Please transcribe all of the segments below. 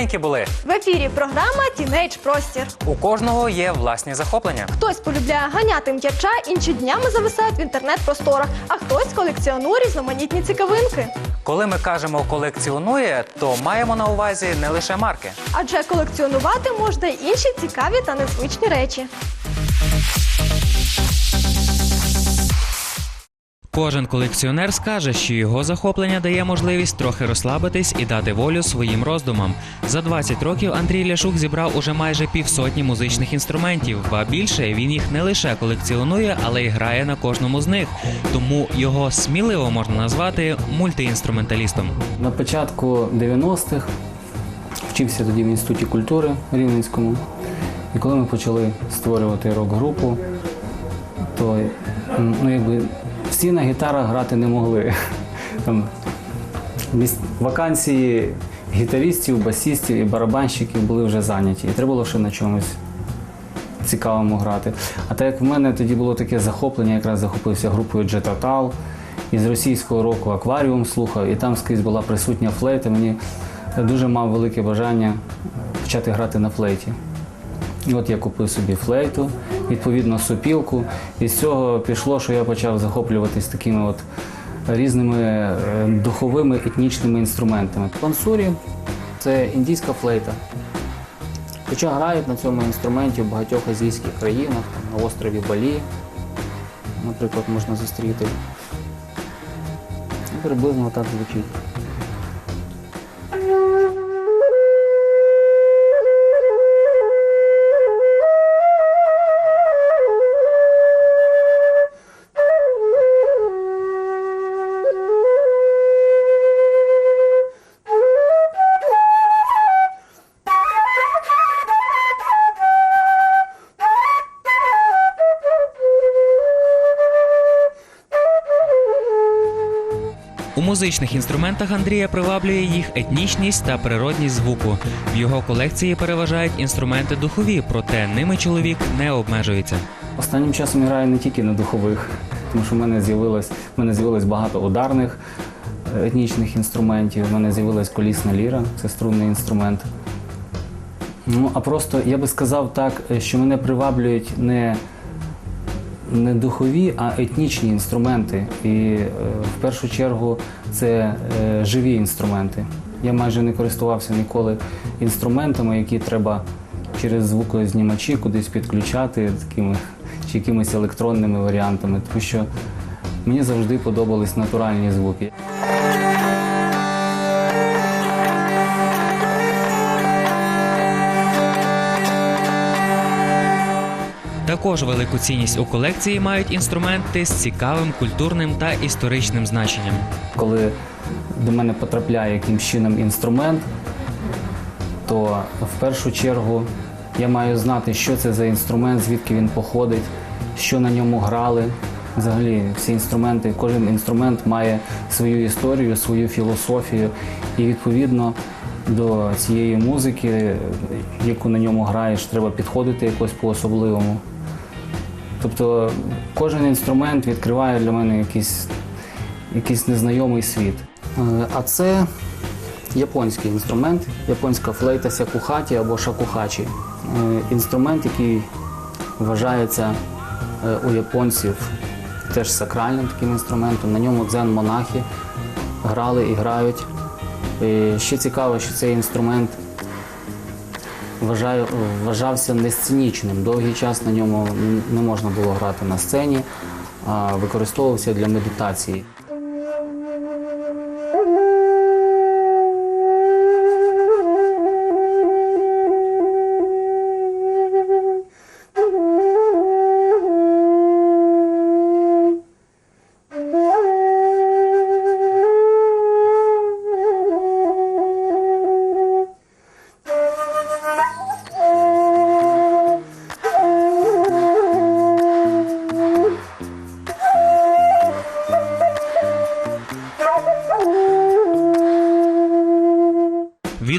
Здоровенькі були. В ефірі програма Тінейдж Простір. У кожного є власні захоплення. Хтось полюбляє ганяти м'яча, інші днями зависають в інтернет-просторах, а хтось колекціонує різноманітні цікавинки. Коли ми кажемо колекціонує, то маємо на увазі не лише марки. Адже колекціонувати можна й інші цікаві та незвичні речі. Кожен колекціонер скаже, що його захоплення дає можливість трохи розслабитись і дати волю своїм роздумам. За 20 років Андрій Ляшук зібрав уже майже півсотні музичних інструментів. Ба більше він їх не лише колекціонує, але й грає на кожному з них. Тому його сміливо можна назвати мультиінструменталістом. На початку 90-х вчився тоді в інституті культури Рівненському. І коли ми почали створювати рок-групу, то ну, якби, всі на гітарах грати не могли. Там, вакансії гітаристів, басістів і барабанщиків були вже зайняті. І треба було ще на чомусь цікавому грати. А так як в мене тоді було таке захоплення, якраз захопився групою Джетатал, і з російського року акваріум слухав, і там скрізь була присутня флейта. Мені дуже мав велике бажання почати грати на флейті. І от я купив собі флейту, відповідно сопілку, і з цього пішло, що я почав захоплюватись такими от різними е, духовими етнічними інструментами. Пансурі це індійська флейта. Хоча грають на цьому інструменті в багатьох азійських країнах, там, на острові Балі, наприклад, можна зустріти. Приблизно так звучить. Музичних інструментах Андрія приваблює їх етнічність та природність звуку. В його колекції переважають інструменти духові, проте ними чоловік не обмежується. Останнім часом граю не тільки на духових, тому що в мене з'явилось, в мене з'явилось багато ударних е, етнічних інструментів. У мене з'явилась колісна ліра, це струнний інструмент. Ну, а просто я би сказав так, е, що мене приваблюють не, не духові, а етнічні інструменти. І е, в першу чергу це е, живі інструменти. Я майже не користувався ніколи інструментами, які треба через звукознімачі кудись підключати такими, чи якимись електронними варіантами, тому що мені завжди подобались натуральні звуки. Також велику цінність у колекції мають інструменти з цікавим культурним та історичним значенням. Коли до мене потрапляє якимсь чином інструмент, то в першу чергу я маю знати, що це за інструмент, звідки він походить, що на ньому грали. Взагалі, всі інструменти, кожен інструмент має свою історію, свою філософію, і відповідно до цієї музики, яку на ньому граєш, треба підходити якось по-особливому. Тобто кожен інструмент відкриває для мене якийсь, якийсь незнайомий світ. Е, А це японський інструмент, японська флейта сякухаті або шакухачі. Е, Інструмент, який вважається е, у японців теж сакральним таким інструментом. На ньому дзен-монахи грали і грають. І ще цікаво, що цей інструмент вважаю, вважався несценічним. Довгий час на ньому не можна було грати на сцені, використовувався для медитації.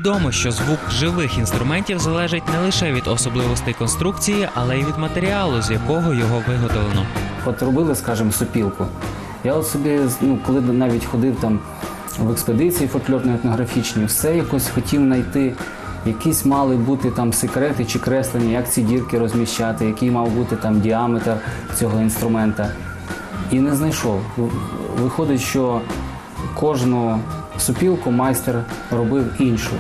Відомо, що звук живих інструментів залежить не лише від особливостей конструкції, але й від матеріалу, з якого його виготовлено. От робили, скажімо, сопілку. Я от собі, ну, коли навіть ходив там в експедиції фольклорно-етнографічній, все якось хотів знайти. Якісь мали бути там секрети чи креслення, як ці дірки розміщати, який мав бути там діаметр цього інструмента. І не знайшов. Виходить, що кожну супілку майстер робив іншу.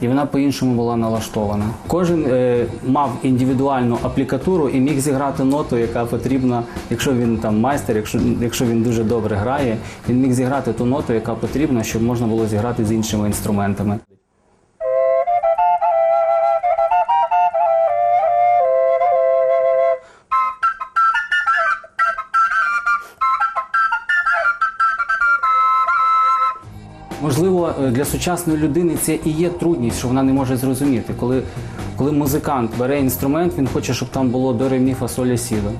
І вона по-іншому була налаштована. Кожен е, мав індивідуальну аплікатуру і міг зіграти ноту, яка потрібна, якщо він там майстер, якщо, якщо він дуже добре грає, він міг зіграти ту ноту, яка потрібна, щоб можна було зіграти з іншими інструментами. Для сучасної людини це і є трудність, що вона не може зрозуміти. Коли, коли музикант бере інструмент, він хоче, щоб там було до ре, мі, фа, соль, ля, сі, до.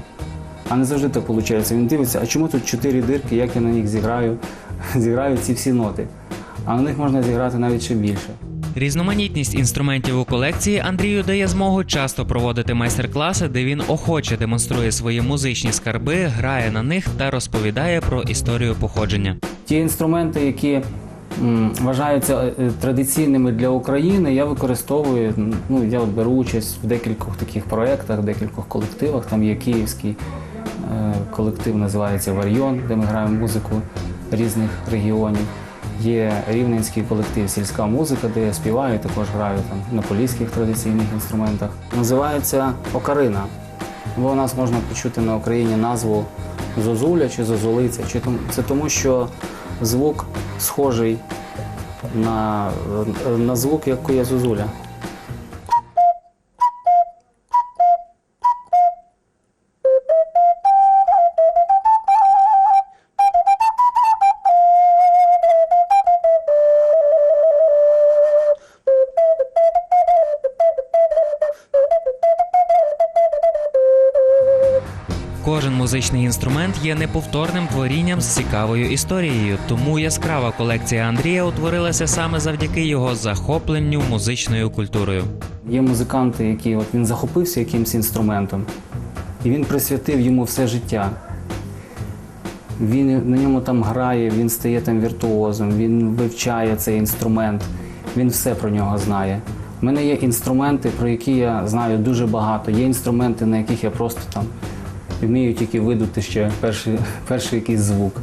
А не завжди так виходить. Він дивиться, а чому тут чотири дирки, як я на них зіграю, зіграю ці всі ноти. А на них можна зіграти навіть ще більше. Різноманітність інструментів у колекції Андрію дає змогу часто проводити майстер-класи, де він охоче демонструє свої музичні скарби, грає на них та розповідає про історію походження. Ті інструменти, які вважаються е, е, традиційними для України, я використовую. Ну, я беру участь в декількох таких проєктах, декількох колективах. Там є київський е, колектив, називається Варйон, де ми граємо музику різних регіонів. Є рівненський колектив Сільська музика, де я співаю, також граю там на поліських традиційних інструментах. Називається Окарина. Бо у нас можна почути на Україні назву Зозуля чи Зозулиця. Чи Це тому, що звук схожий на, на звук, як є Зозуля. Кожен музичний інструмент є неповторним творінням з цікавою історією, тому яскрава колекція Андрія утворилася саме завдяки його захопленню музичною культурою. Є музиканти, які от він захопився якимсь інструментом, і він присвятив йому все життя. Він на ньому там грає, він стає там віртуозом, він вивчає цей інструмент, він все про нього знає. У мене є інструменти, про які я знаю дуже багато. Є інструменти, на яких я просто там вмію тільки видути ще перший, перший якийсь звук.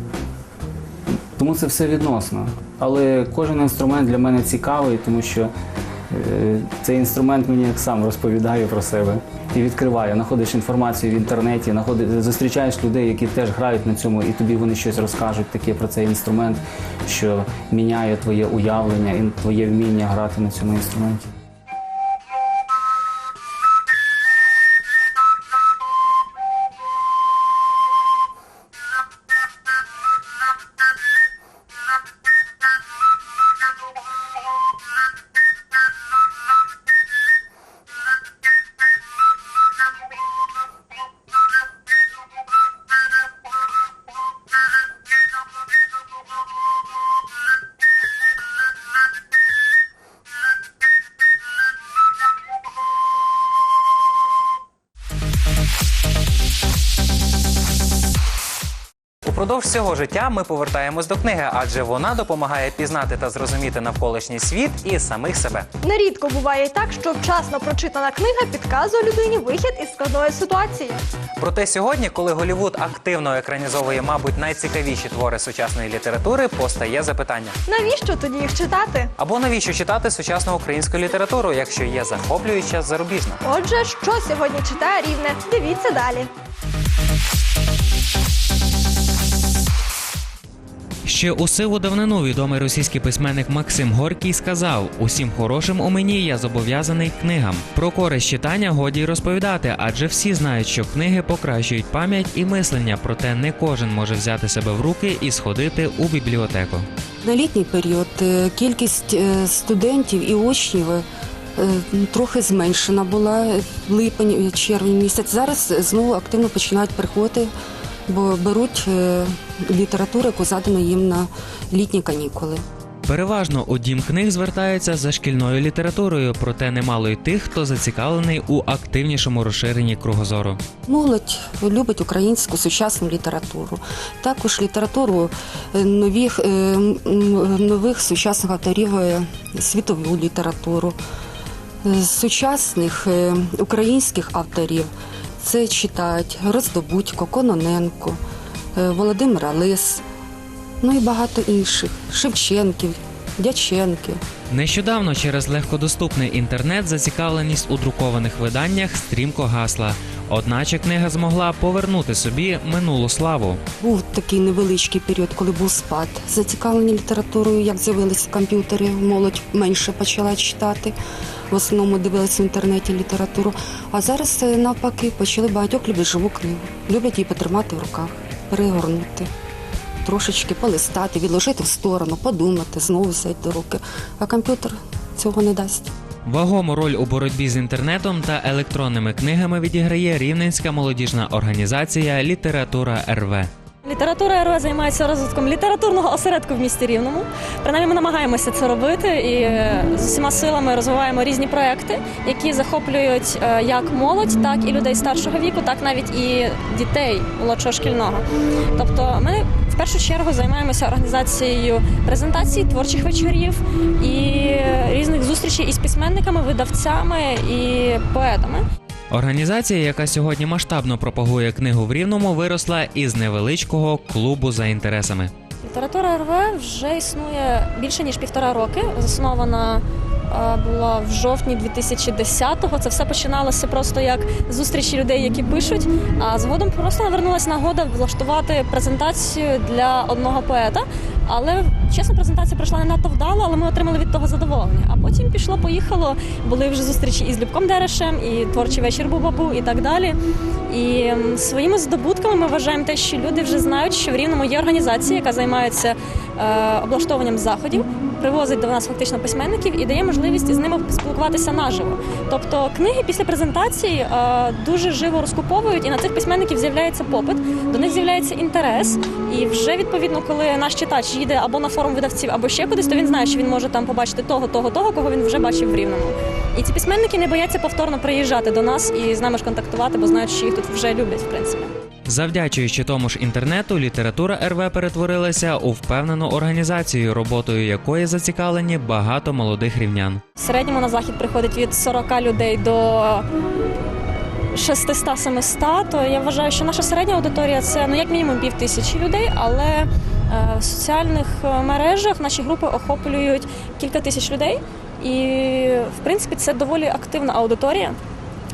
Тому це все відносно. Але кожен інструмент для мене цікавий, тому що е, цей інструмент мені як сам розповідає про себе і відкриває. Знаходиш інформацію в інтернеті, знаходиш, зустрічаєш людей, які теж грають на цьому, і тобі вони щось розкажуть таке про цей інструмент, що міняє твоє уявлення і твоє вміння грати на цьому інструменті. Упродовж всього життя ми повертаємось до книги, адже вона допомагає пізнати та зрозуміти навколишній світ і самих себе. Нерідко буває і так, що вчасно прочитана книга підказує людині вихід із складної ситуації. Проте сьогодні, коли Голівуд активно екранізовує, мабуть, найцікавіші твори сучасної літератури, постає запитання: Навіщо тоді їх читати? або навіщо читати сучасну українську літературу, якщо є захоплююча зарубіжна? Отже, що сьогодні читає рівне? Дивіться далі. Ще у сиву давнину відомий російський письменник Максим Горький сказав: усім хорошим у мені я зобов'язаний книгам. Про користь читання годі й розповідати, адже всі знають, що книги покращують пам'ять і мислення, проте не кожен може взяти себе в руки і сходити у бібліотеку. На літній період е, кількість е, студентів і учнів е, трохи зменшена була липень, червень місяць. Зараз знову активно починають приходити, бо беруть е, літературу, яку задано їм на літні канікули. Переважно у дім книг звертаються за шкільною літературою, проте немало й тих, хто зацікавлений у активнішому розширенні кругозору. Молодь любить українську сучасну літературу, також літературу е, нових, е, нових сучасних авторів, світову літературу. Сучасних українських авторів це читають Роздобудько, Кононенко, е, Володимир Лис, ну і багато інших Шевченків, Дяченки. Нещодавно через легкодоступний інтернет зацікавленість у друкованих виданнях стрімко гасла. Одначе книга змогла повернути собі минулу славу. Був такий невеличкий період, коли був спад. Зацікавлені літературою, як з'явилися комп'ютери, молодь менше почала читати. В основному дивилися в інтернеті літературу. А зараз е, навпаки почали багатьох люблять живу книгу. Люблять її потримати в руках, перегорнути, трошечки полистати, відложити в сторону, подумати, знову взяти до руки. А комп'ютер цього не дасть. Вагому роль у боротьбі з інтернетом та електронними книгами відіграє рівненська молодіжна організація Література РВ. Література РВ займається розвитком літературного осередку в місті Рівному. Принаймні ми намагаємося це робити і е, з усіма силами розвиваємо різні проекти, які захоплюють е, як молодь, так і людей старшого віку, так навіть і дітей молодшого шкільного. Тобто ми першу чергу займаємося організацією презентацій, творчих вечорів і різних зустрічей із письменниками, видавцями і поетами. Організація, яка сьогодні масштабно пропагує книгу в Рівному, виросла із невеличкого клубу за інтересами. Література РВ вже існує більше ніж півтора роки. Заснована була в жовтні 2010-го. Це все починалося просто як зустрічі людей, які пишуть. А згодом просто навернулася нагода влаштувати презентацію для одного поета. Але чесно, презентація пройшла не надто вдало, але ми отримали від того задоволення. А потім пішло, поїхало. Були вже зустрічі із Любком Дерешем, і творчий вечір Бубабу, і так далі. І своїми здобутками ми вважаємо те, що люди вже знають, що в Рівному є організація, яка займається е, облаштовуванням заходів, привозить до нас фактично письменників і дає можливість з ними спілкуватися наживо. Тобто книги після презентації е, дуже живо розкуповують, і на цих письменників з'являється попит, до них з'являється інтерес. І вже відповідно, коли наш читач їде або на форум видавців, або ще кудись, то він знає, що він може там побачити того, того, того, кого він вже бачив в рівному. І ці письменники не бояться повторно приїжджати до нас і з нами ж контактувати, бо знають, що їх тут вже люблять, в принципі. Завдячуючи тому ж інтернету, література РВ перетворилася у впевнену організацію, роботою якої зацікавлені багато молодих рівнян. В середньому на захід приходить від 40 людей до 600-700, то я вважаю, що наша середня аудиторія це ну як мінімум пів тисячі людей, але е, в соціальних е, мережах наші групи охоплюють кілька тисяч людей. І в принципі це доволі активна аудиторія.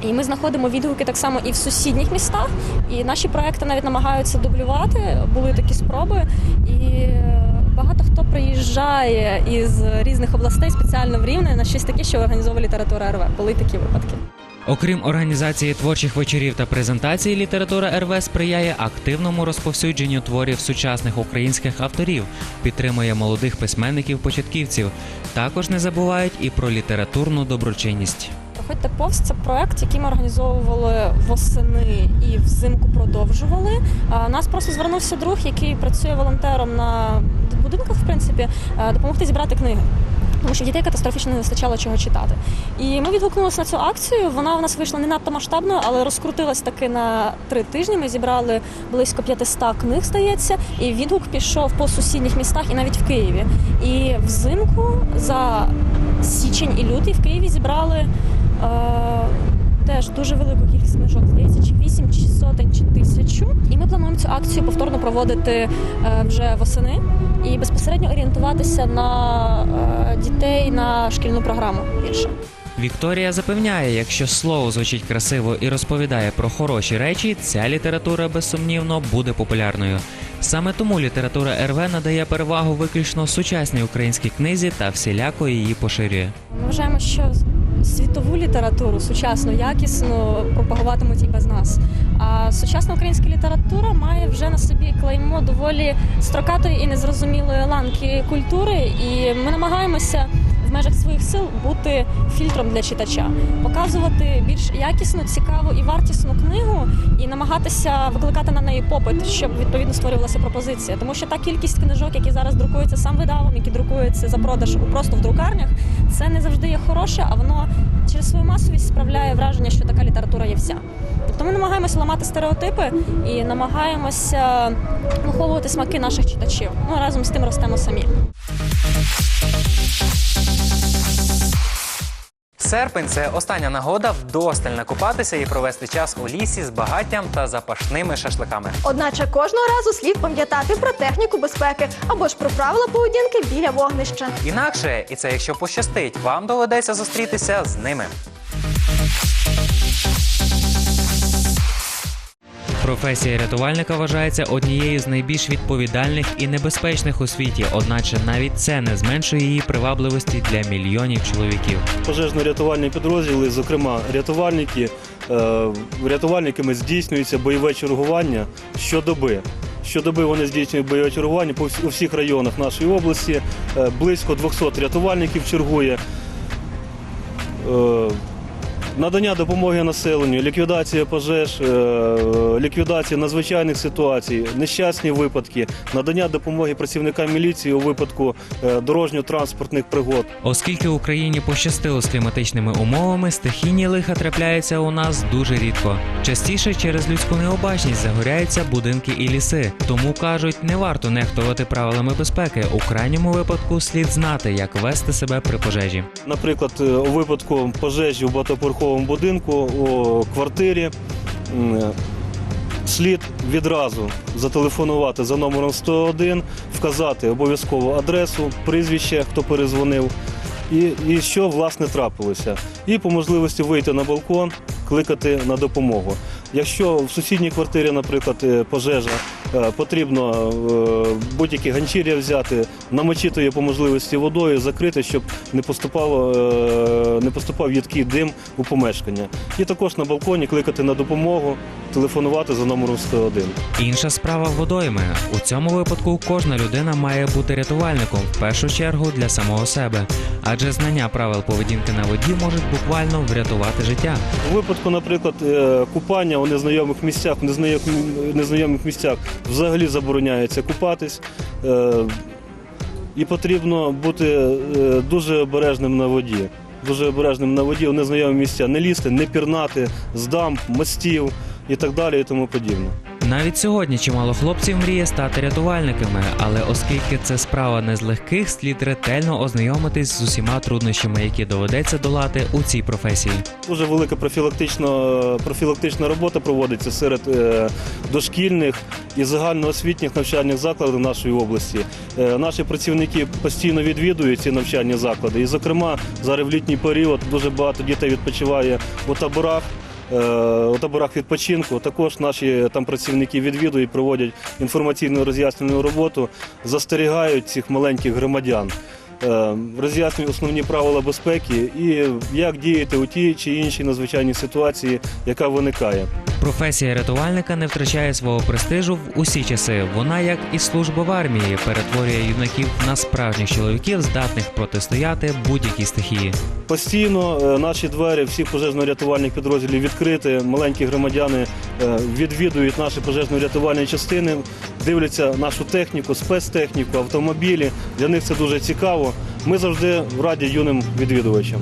І ми знаходимо відгуки так само і в сусідніх містах. І наші проекти навіть намагаються дублювати. Були такі спроби. І е, багато хто приїжджає із різних областей спеціально в Рівне на щось таке, що організовує література РВ. Були такі випадки. Окрім організації творчих вечорів та презентацій, література РВ сприяє активному розповсюдженню творів сучасних українських авторів, підтримує молодих письменників-початківців. Також не забувають і про літературну доброчинність. Проходьте повз це проект, який ми організовували восени і взимку продовжували. Нас просто звернувся друг, який працює волонтером на будинках, в принципі, допомогти зібрати книги. Тому що дітей катастрофічно не вистачало чого читати. І ми відгукнулися на цю акцію. Вона у нас вийшла не надто масштабною, але розкрутилась таки на три тижні. Ми зібрали близько 500 книг, здається, і відгук пішов по сусідніх містах і навіть в Києві. І взимку за січень і лютий в Києві зібрали теж дуже велику кількість книжок, здається, чи 8, чи сотень, чи тисячу. І ми плануємо цю акцію повторно проводити е, вже восени і безпосередньо орієнтуватися на е, дітей на шкільну програму більше. Вікторія запевняє, якщо слово звучить красиво і розповідає про хороші речі, ця література безсумнівно буде популярною. Саме тому література РВ надає перевагу виключно сучасній українській книзі та всіляко її поширює. Ми вважаємо, що світову літературу, сучасну, якісну пропагуватимуть і без нас. А сучасна українська література має вже на собі клеймо доволі строкатої і незрозумілої ланки культури, і ми намагаємося в межах своїх сил бути фільтром для читача, показувати більш якісну, цікаву і вартісну книгу, і намагатися викликати на неї попит, щоб відповідно створювалася пропозиція. Тому що та кількість книжок, які зараз друкуються сам видавом, які друкуються за продаж просто в друкарнях, це не завжди є хороше, а воно через свою масовість справляє враження, що така література є вся. Тобто ми намагаємося ламати стереотипи і намагаємося виховувати смаки наших читачів. Ну разом з тим ростемо самі. Серпень це остання нагода вдосталь накупатися і провести час у лісі з багаттям та запашними шашликами. Одначе кожного разу слід пам'ятати про техніку безпеки або ж про правила поведінки біля вогнища. Інакше, і це якщо пощастить, вам доведеться зустрітися з ними. Професія рятувальника вважається однією з найбільш відповідальних і небезпечних у світі, одначе навіть це не зменшує її привабливості для мільйонів чоловіків. Пожежно-рятувальні підрозділи, зокрема рятувальники, е, рятувальниками здійснюється бойове чергування щодоби. Щодоби вони здійснюють бойове чергування у всіх районах нашої області. Е, Близько 200 рятувальників чергує. Надання допомоги населенню, ліквідація пожеж, е, ліквідація надзвичайних ситуацій, нещасні випадки, надання допомоги працівникам міліції у випадку е, дорожньо-транспортних пригод. Оскільки Україні пощастило з кліматичними умовами, стихійні лиха трапляються у нас дуже рідко. Частіше через людську необачність загоряються будинки і ліси. Тому кажуть, не варто нехтувати правилами безпеки. У крайньому випадку слід знати, як вести себе при пожежі. Наприклад, е, у випадку пожежі в багатоповерховому будинку у квартирі слід відразу зателефонувати за номером 101, вказати обов'язково адресу, прізвище, хто перезвонив, і, і що власне трапилося. І по можливості вийти на балкон, кликати на допомогу. Якщо в сусідній квартирі, наприклад, е, пожежа, е, потрібно е, будь-які ганчір'я взяти, намочити її по можливості водою, закрити, щоб не поступало, не поступав їдкий дим у помешкання. І також на балконі кликати на допомогу, телефонувати за номером 101. Інша справа водойми. У цьому випадку кожна людина має бути рятувальником в першу чергу для самого себе, адже знання правил поведінки на воді можуть буквально врятувати життя. У випадку, наприклад, е, купання у незнайомих місцях, в незнайомих, місцях взагалі забороняється купатись. Е, І потрібно бути е, дуже обережним на воді. Дуже обережним на воді у незнайомі місця. Не лізти, не пірнати з дамб, мостів і так далі, і тому подібне. Навіть сьогодні чимало хлопців мріє стати рятувальниками, але оскільки це справа не з легких, слід ретельно ознайомитись з усіма труднощами, які доведеться долати у цій професії. Дуже велика профілактична, профілактична робота проводиться серед е, дошкільних і загальноосвітніх навчальних закладів нашої області. Е, наші працівники постійно відвідують ці навчальні заклади. І, зокрема, зараз в літній період дуже багато дітей відпочиває у таборах. Е, У таборах відпочинку. Також наші там працівники відвідують, проводять інформаційну роз'яснену роботу, застерігають цих маленьких громадян е, роз'яснюють основні правила безпеки і як діяти у тій чи іншій надзвичайній ситуації, яка виникає. Професія рятувальника не втрачає свого престижу в усі часи. Вона, як і служба в армії, перетворює юнаків на справжніх чоловіків, здатних протистояти будь-якій стихії. Постійно е, наші двері всіх пожежно-рятувальних підрозділів відкриті. Маленькі громадяни е, відвідують наші пожежно-рятувальні частини, дивляться нашу техніку, спецтехніку, автомобілі. Для них це дуже цікаво. Ми завжди раді юним відвідувачам.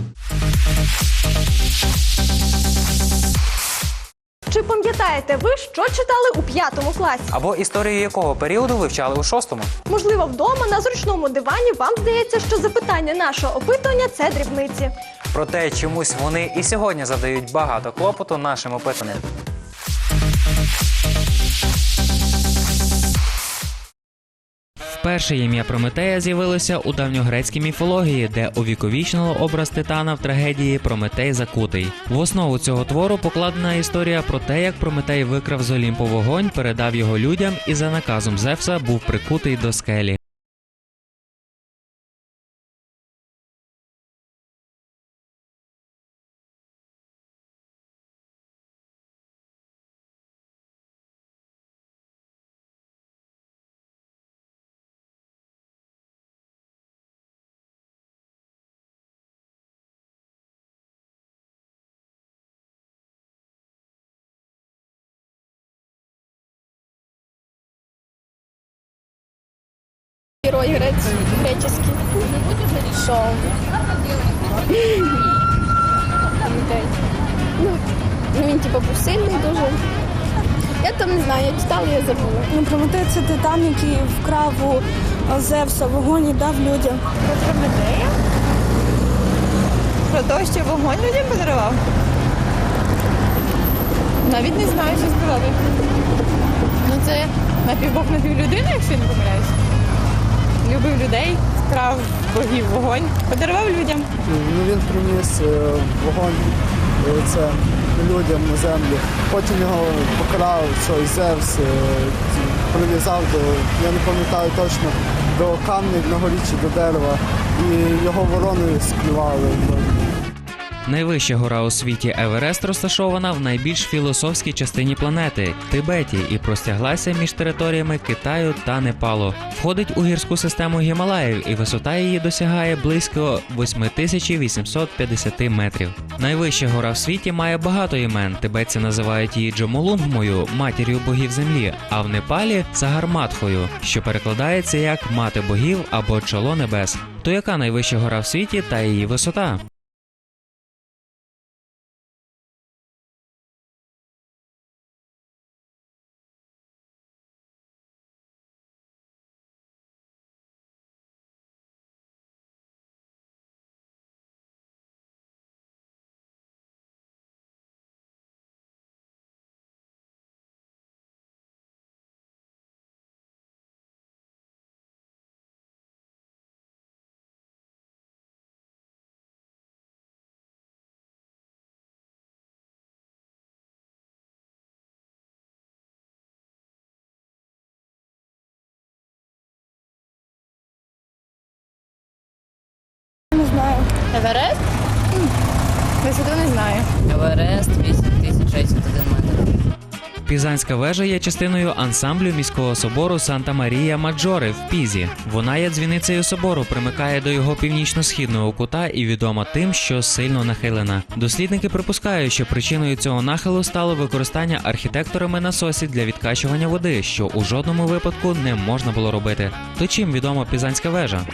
Чи пам'ятаєте ви, що читали у п'ятому класі? Або історію якого періоду вивчали у шостому. Можливо, вдома на зручному дивані вам здається, що запитання нашого опитування це дрібниці. Проте чомусь вони і сьогодні завдають багато клопоту нашим опитаним. Вперше ім'я Прометея з'явилося у давньогрецькій міфології, де увіковічнило образ титана в трагедії Прометей Закутий. В основу цього твору покладена історія про те, як Прометей викрав з Олімпу вогонь, передав його людям і за наказом Зевса був прикутий до скелі. Герой грець, греческий. Шоу. Ну, ну, він типу був сильний дуже. Я там не знаю, я читала, я забула. Ну, Прометей це титан, який вкрав у Зевса вогонь і дав людям. Про Прометея? Про те, що вогонь людям подарував? Навіть не знаю, що сказати. Ну це напівбог напівлюдина, якщо не помиляюсь. Любив людей, вкрав богів вогонь, подарував людям. Ну, він приніс е, вогонь е, це людям на землю. Потім його покрав цей Зевс, е, прив'язав до, я не пам'ятаю точно, до камня на горі чи до дерева. І його вороною склювали. Найвища гора у світі Еверест розташована в найбільш філософській частині планети Тибеті і простяглася між територіями Китаю та Непалу. Входить у гірську систему Гімалаїв і висота її досягає близько 8850 метрів. Найвища гора в світі має багато імен. Тибетці називають її Джомолунгмою, матір'ю богів землі, а в Непалі Сагарматхою, що перекладається як мати богів або чоло небес. То яка найвища гора в світі та її висота? Еверест? Висоту не знаю. Еверест 8031 метр. Пізанська вежа є частиною ансамблю міського собору Санта Марія Маджоре в Пізі. Вона є дзвіницею собору, примикає до його північно-східного кута і відома тим, що сильно нахилена. Дослідники припускають, що причиною цього нахилу стало використання архітекторами насосів для відкачування води, що у жодному випадку не можна було робити. То чим відома Пізанська вежа?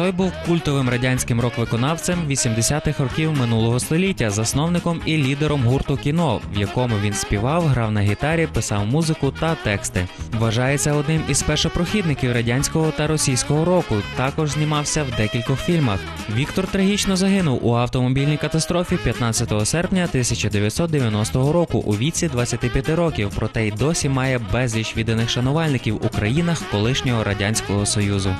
Цой був культовим радянським рок-виконавцем 80-х років минулого століття, засновником і лідером гурту кіно, в якому він співав, грав на гітарі, писав музику та тексти. Вважається одним із першопрохідників радянського та російського року. Також знімався в декількох фільмах. Віктор трагічно загинув у автомобільній катастрофі 15 серпня 1990 року у віці 25 років. Проте й досі має безліч відданих шанувальників у країнах колишнього радянського союзу.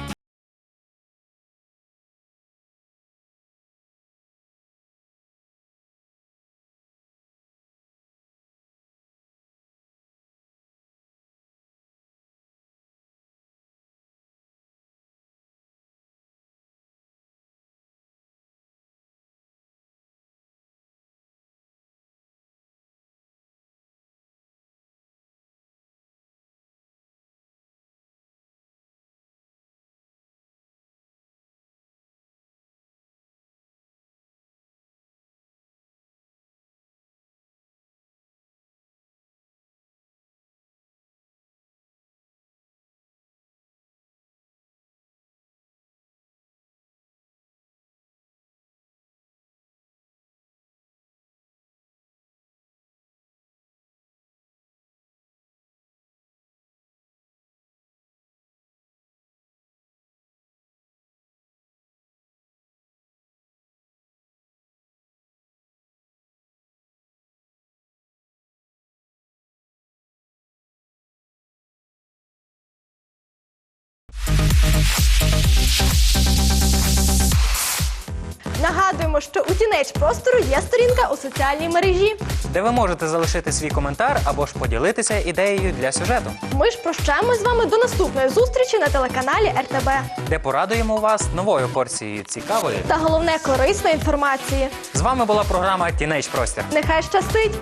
Нагадуємо, що у тінейдж простору є сторінка у соціальній мережі. де ви можете залишити свій коментар або ж поділитися ідеєю для сюжету, Ми ж прощаємось з вами до наступної зустрічі на телеканалі РТБ. де порадуємо вас новою порцією цікавої. Та головне корисної інформації. З вами була програма Тінейдж Простір. Нехай щастить!